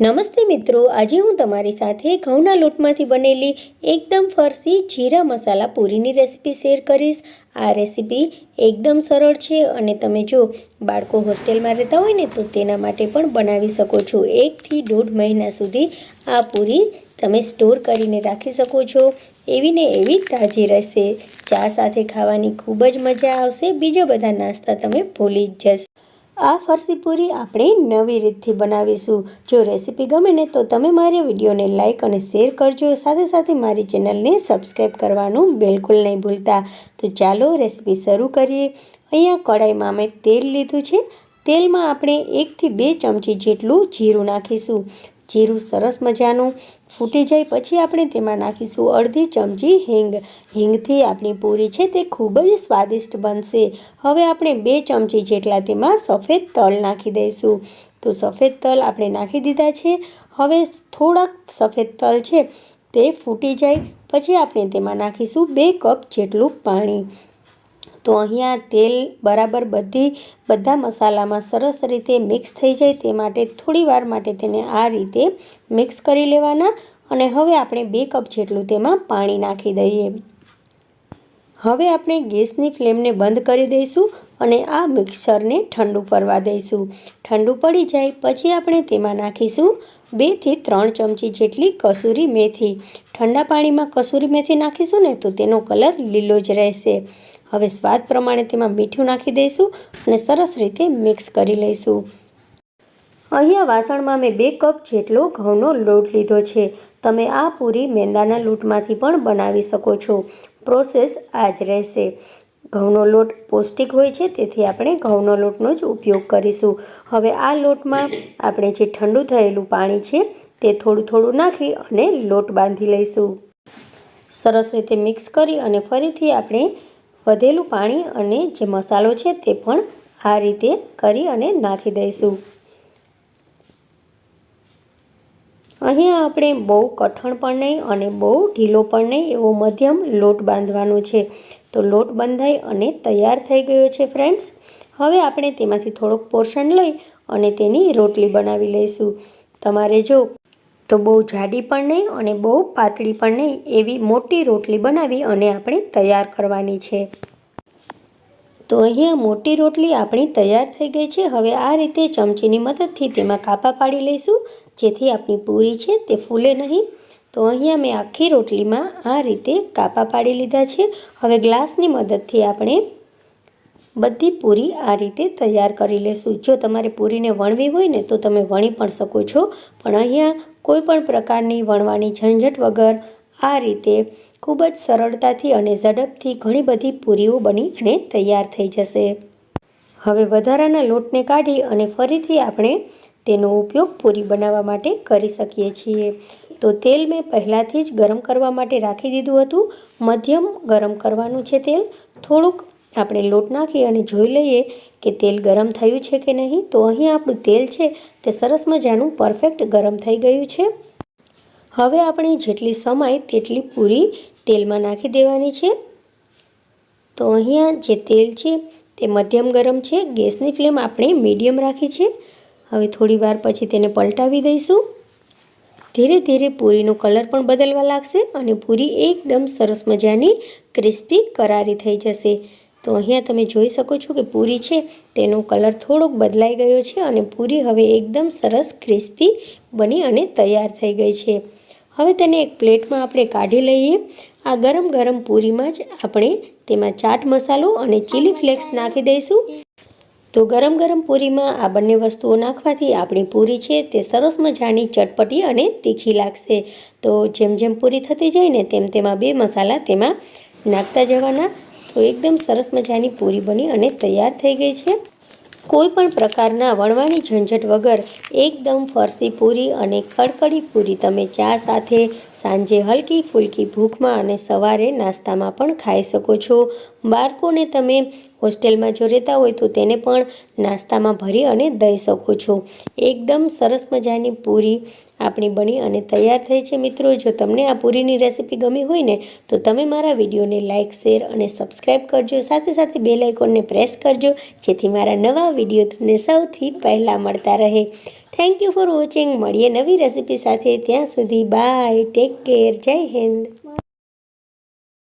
નમસ્તે મિત્રો, આજે હું તમારી સાથે ઘઉંના લોટમાંથી બનેલી એકદમ ફરસી જીરા મસાલા પૂરીની રેસીપી શેર કરીશ. આ રેસીપી એકદમ સરળ છે અને તમે જો બાળકો હોસ્ટેલમાં રહેતા હોય ને, તો તેના માટે પણ બનાવી શકો છો. એકથી દોઢ મહિના સુધી આ પૂરી તમે સ્ટોર કરીને રાખી શકો છો. એવી ને એવી તાજી રહેશે. ચા સાથે ખાવાની ખૂબ જ મજા આવશે. બીજા બધા નાસ્તા તમે ભૂલી જ જશો. આ ફરસી પૂરી આપણે નવી રીતથી બનાવીશું. જો રેસીપી ગમે ને તો તમે મારી વિડીયોને લાઇક અને શેર કરજો. સાથે સાથે મારી ચેનલને સબસ્ક્રાઈબ કરવાનું બિલકુલ નહીં ભૂલતા. તો ચાલો રેસીપી શરૂ કરીએ. અહીંયા કઢાઈમાં અમે તેલ લીધું છે. તેલમાં આપણે એકથી બે ચમચી જેટલું જીરું નાખીશું. જીરું સરસ મજાનું ફૂટી જાય પછી આપણે તેમાં નાખીશું અડધી ચમચી હિંગ. હિંગથી આપણી પૂરી છે તે ખૂબ જ સ્વાદિષ્ટ બનશે. હવે આપણે બે ચમચી જેટલા તેમાં સફેદ તલ નાખી દઈશું. તો સફેદ તલ આપણે નાખી દીધા છે. હવે થોડાક સફેદ તલ છે તે ફૂટી જાય. પછી આપણે તેમાં નાખીશું બે કપ જેટલું પાણી. તો અહીંયા તેલ બરાબર બધી, બધા મસાલામાં સરસ રીતે મિક્સ થઈ જાય તે માટે થોડી વાર માટે તેને આ રીતે મિક્સ કરી લેવાના અને હવે આપણે બે કપ જેટલું તેમાં પાણી નાખી દઈએ. હવે આપણે ગેસની ફ્લેમને બંધ કરી દઈશું અને આ મિક્સરને ઠંડુ પડવા દઈશું. ઠંડુ પડી જાય પછી આપણે તેમાં નાખીશું બેથી ત્રણ ચમચી જેટલી કસૂરી મેથી. ઠંડા પાણીમાં કસૂરી મેથી નાખીશું ને તો તેનો કલર લીલો જ રહેશે. હવે સ્વાદ પ્રમાણે તેમાં મીઠું નાખી દઈશું અને સરસ રીતે મિક્સ કરી લઈશું. અહીંયા વાસણમાં મેં બે કપ જેટલો ઘઉંનો લોટ લીધો છે. તમે આ પૂરી મેંદાના લોટમાંથી પણ બનાવી શકો છો. પ્રોસેસ આ જ રહેશે. ઘઉંનો લોટ પૌષ્ટિક હોય છે, તેથી આપણે ઘઉંનો લોટનો જ ઉપયોગ કરીશું. હવે આ લોટમાં આપણે જે ઠંડુ થયેલું પાણી છે, તે થોડું થોડું નાખી અને લોટ બાંધી લઈશું. સરસ રીતે મિક્સ કરી અને ફરીથી આપણે વધેલું પાણી અને જે મસાલો છે, તે પણ આ રીતે કરી અને નાખી દઈશું. અહીંયા આપણે બહુ કઠણ પણ નહીં અને બહુ ઢીલો પણ નહીં એવો મધ્યમ લોટ બાંધવાનો છે. તો લોટ બંધાઈ અને તૈયાર થઈ ગયો છે ફ્રેન્ડ્સ હવે આપણે તેમાંથી થોડોક પોર્શન લઈ અને તેની રોટલી બનાવી લઈશું. તમારે જો તો બહુ જાડી પણ નહીં અને બહુ પાતળી પણ નહીં એવી મોટી રોટલી બનાવી અને આપણે તૈયાર કરવાની છે. તો અહીંયા મોટી રોટલી આપણી તૈયાર થઈ ગઈ છે. હવે આ રીતે ચમચીની મદદથી તેમાં કાપા પાડી લઈશું, જેથી આપણી પૂરી છે તે ફૂલે નહીં. તો અહીંયા મેં આખી રોટલીમાં આ રીતે કાપા પાડી લીધા છે. હવે ગ્લાસની મદદથી આપણે બધી પૂરી આ રીતે તૈયાર કરી લેશું. જો તમારે પૂરીને વણવી હોય ને તો તમે વણી પણ શકો છો. પણ અહીંયા કોઈ પણ પ્રકારની વણવાની ઝંઝટ વગર આ રીતે ખૂબ જ સરળતાથી અને ઝડપથી ઘણી બધી પૂરીઓ બની અને તૈયાર થઈ જશે. હવે વધારાના લોટને કાઢી અને ફરીથી આપણે તેનો ઉપયોગ પૂરી બનાવવા માટે કરી શકીએ છીએ. તો તેલ મેં પહેલાંથી જ ગરમ કરવા માટે રાખી દીધું હતું. મધ્યમ ગરમ કરવાનું છે તેલ. થોડુંક આપણે લોટ નાખી અને જોઈ લઈએ કે તેલ ગરમ થયું છે કે નહીં. તો અહીં આપણું તેલ છે તે સરસ મજાનું પરફેક્ટ ગરમ થઈ ગયું છે. હવે આપણે જેટલી સમાય તેટલી પૂરી તેલમાં નાખી દેવાની છે. તો અહીંયા જે તેલ છે તે મધ્યમ ગરમ છે. ગેસની ફ્લેમ આપણે મીડિયમ રાખી છે. હવે થોડી વાર પછી તેને પલટાવી દઈશું. ધીરે ધીરે પૂરીનો કલર પણ બદલવા લાગશે અને પૂરી એકદમ સરસ મજાની ક્રિસ્પી કરારી થઈ જશે. તો અહીંયા તમે જોઈ શકો છો કે પૂરી છે, તેનો કલર થોડોક બદલાઈ ગયો છે અને પૂરી હવે એકદમ સરસ ક્રિસ્પી બની અને તૈયાર થઈ ગઈ છે. હવે તેને એક પ્લેટમાં આપણે કાઢી લઈએ. આ ગરમ ગરમ પૂરીમાં જ આપણે તેમાં ચાટ મસાલો અને ચીલી ફ્લેક્સ નાખી દઈશું. તો ગરમ ગરમ પૂરીમાં આ બંને વસ્તુઓ નાખવાથી આપણી પૂરી છે તે સરસ મજાની ચટપટી અને તીખી લાગશે. તો જેમ જેમ પૂરી થતી જાય ને તેમ તેમાં બે મસાલા તેમાં નાખતા જવાના. તો એકદમ સરસ મજાની પૂરી બની અને તૈયાર થઈ ગઈ છે. કોઈ પણ પ્રકારના વણવાની ઝંઝટ વગર એકદમ ફરસી પૂરી અને કડકડી પૂરી તમે ચા સાથે સાંજે હલકી ફૂલકી ભૂખમાં અને સવારે નાસ્તામાં પણ ખાઈ શકો છો. બાળકોને તમે હોસ્ટેલમાં જો રહેતા હોય તો તેને પણ નાસ્તામાં ભરી અને દઈ શકો છો. એકદમ સરસ મજાની પૂરી આપણી બની અને તૈયાર થઈ છે મિત્રો. જો તમને આ પૂરીની રેસીપી ગમી હોય ને, તો તમે મારા વિડીયોને લાઇક શેર અને સબસ્ક્રાઈબ કરજો. સાથે સાથે બે લાઇકોનને પ્રેસ કરજો, જેથી મારા નવા વીડિયો તમને સૌથી પહેલાં મળતા રહે. થેન્ક યુ ફોર વોચિંગ મળીએ નવી રેસીપી સાથે. ત્યાં સુધી બાય ટેક કેર જય હિન્દ.